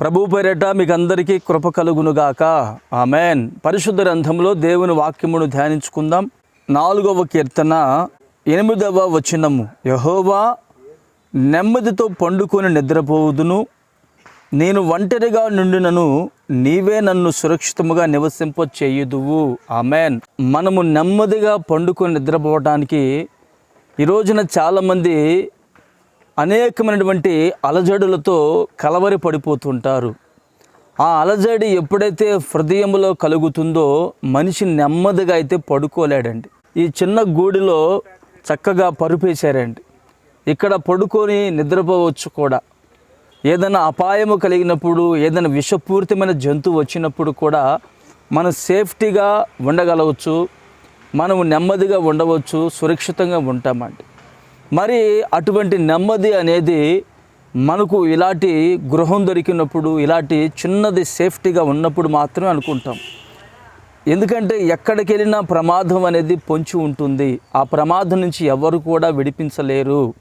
ప్రభు పేరట మీకు అందరికీ కృప కలుగునుగాక. ఆమెన్. పరిశుద్ధ గ్రంథంలో దేవుని వాక్యమును ధ్యానించుకుందాం. నాలుగవ కీర్తన ఎనిమిదవ వచనము. యహోవా నెమ్మదితో పండుకొని నిద్రపోవుదును. నేను ఒంటరిగా నుండినను నీవే నన్ను సురక్షితముగా నివసింప చేయుదువు ఆమెన్. మనము నెమ్మదిగా పండుకొని నిద్రపోవటానికి ఈ రోజున చాలామంది అనేకమైనటువంటి అలజడులతో కలవరి పడిపోతుంటారు. ఆ అలజడి ఎప్పుడైతే హృదయంలో కలుగుతుందో మనిషి నెమ్మదిగా అయితే పడుకోలేడండి. ఈ చిన్న గూడిలో చక్కగా పరుపేశారండి. ఇక్కడ పడుకొని నిద్రపోవచ్చు కూడా. ఏదైనా అపాయము కలిగినప్పుడు ఏదైనా విషపూరితమైన జంతువు వచ్చినప్పుడు కూడా మనం సేఫ్టీగా ఉండగలవచ్చు. మనము నెమ్మదిగా ఉండవచ్చు సురక్షితంగా ఉంటామండి. మరి అటువంటి నెమ్మది అనేది మనకు ఇలాంటి గృహం దొరికినప్పుడు ఇలాంటి చిన్నది సేఫ్టీగా ఉన్నప్పుడు మాత్రమే అనుకుంటాం. ఎందుకంటే ఎక్కడికి వెళ్ళినా ప్రమాదం అనేది పొంచి ఉంటుంది. ఆ ప్రమాదం నుంచి ఎవరు కూడా విడిపించలేరు.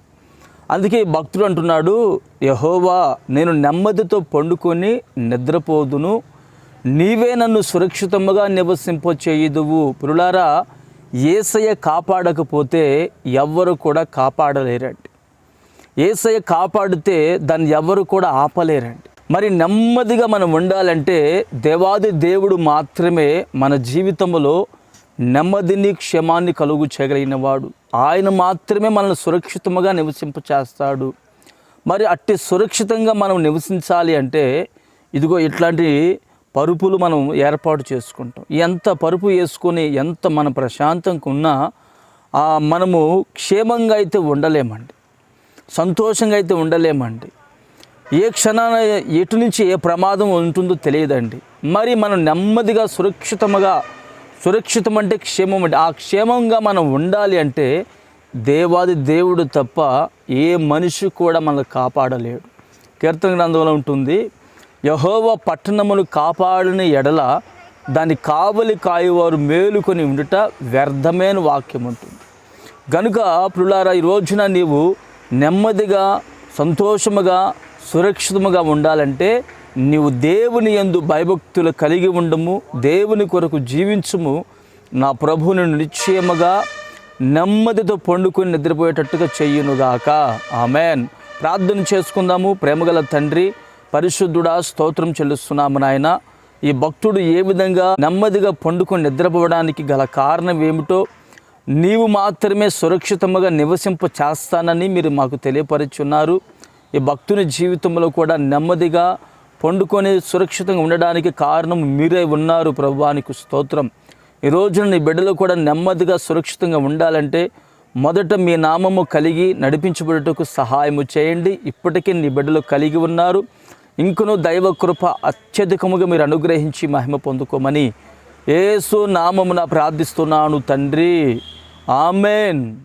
అందుకే భక్తుడు అంటున్నాడు యహోవా నేను నెమ్మదితో పండుకొని నిద్రపోదును. నీవే నన్ను సురక్షితముగా నివసింపచేయుదువు. పురులారా ఏసయ్య కాపాడకపోతే ఎవ్వరు కూడా కాపాడలేరండి. ఏసయ్య కాపాడితే దాన్ని ఎవ్వరు కూడా ఆపలేరండి. మరి నెమ్మదిగా మనం ఉండాలంటే దేవాది దేవుడు మాత్రమే మన జీవితంలో నెమ్మదిని క్షమాన్ని కలుగు చేయగలిగిన వాడు. ఆయన మాత్రమే మనల్ని సురక్షితముగా నివసింప చేస్తాడు. మరి అట్టి సురక్షితంగా మనం నివసించాలి అంటే ఇదిగో ఇట్లాంటి పరుపులు మనం ఏర్పాటు చేసుకుంటాం. ఎంత పరుపు వేసుకొని ఎంత మన ప్రశాంతంగా ఉన్నా మనము క్షేమంగా అయితే ఉండలేమండి. సంతోషంగా అయితే ఉండలేమండి. ఏ క్షణాన ఎటు నుంచి ఏ ప్రమాదం ఉంటుందో తెలియదండి. మరి మనం నెమ్మదిగా సురక్షితముగా సురక్షితం అంటే క్షేమం అంటే ఆ క్షేమంగా మనం ఉండాలి అంటే దేవాది దేవుడు తప్ప ఏ మనిషి కూడా మనల్ని కాపాడలేడు. కీర్తన గ్రంథంలో ఉంటుంది యహోవ పట్టణమును కాపాడిన ఎడల దాని కావలి కాయువారు మేలుకొని ఉండుట వ్యర్థమైన వాక్యం ఉంటుంది గనుక పులారా ఈ రోజున నీవు నెమ్మదిగా సంతోషముగా సురక్షితముగా ఉండాలంటే నీవు దేవుని యందు భయభక్తులు కలిగి ఉండము దేవుని కొరకు జీవించము. నా ప్రభువుని నిశ్చయముగా నెమ్మదితో పండుకొని నిద్రపోయేటట్టుగా చెయ్యునుగాక ఆమెన్. ప్రార్థన చేసుకుందాము. ప్రేమగల తండ్రి పరిశుద్ధుడా స్తోత్రం చెల్లిస్తున్నాము నాయన. ఈ భక్తుడు ఏ విధంగా నెమ్మదిగా పండుకొని నిద్రపోవడానికి గల కారణం ఏమిటో నీవు మాత్రమే సురక్షితముగా నివసింప చేస్తానని మీరు మాకు తెలియపరుచున్నారు. ఈ భక్తుని జీవితంలో కూడా నెమ్మదిగా పండుకొని సురక్షితంగా ఉండడానికి కారణం మీరే ఉన్నారు ప్రభువానికి స్తోత్రం. ఈ రోజున నీ బిడ్డలు కూడా నెమ్మదిగా సురక్షితంగా ఉండాలంటే మొదట మీ నామము కలిగి నడిపించబడటకు సహాయము చేయండి. ఇప్పటికీ నీ బిడ్డలు కలిగి ఉన్నారు. ఇంకను దైవ కృప అత్యధికముగా మీరు అనుగ్రహించి మహిమ పొందుకోమని యేసు నామమున ప్రార్థిస్తున్నాను తండ్రి. ఆమెన్.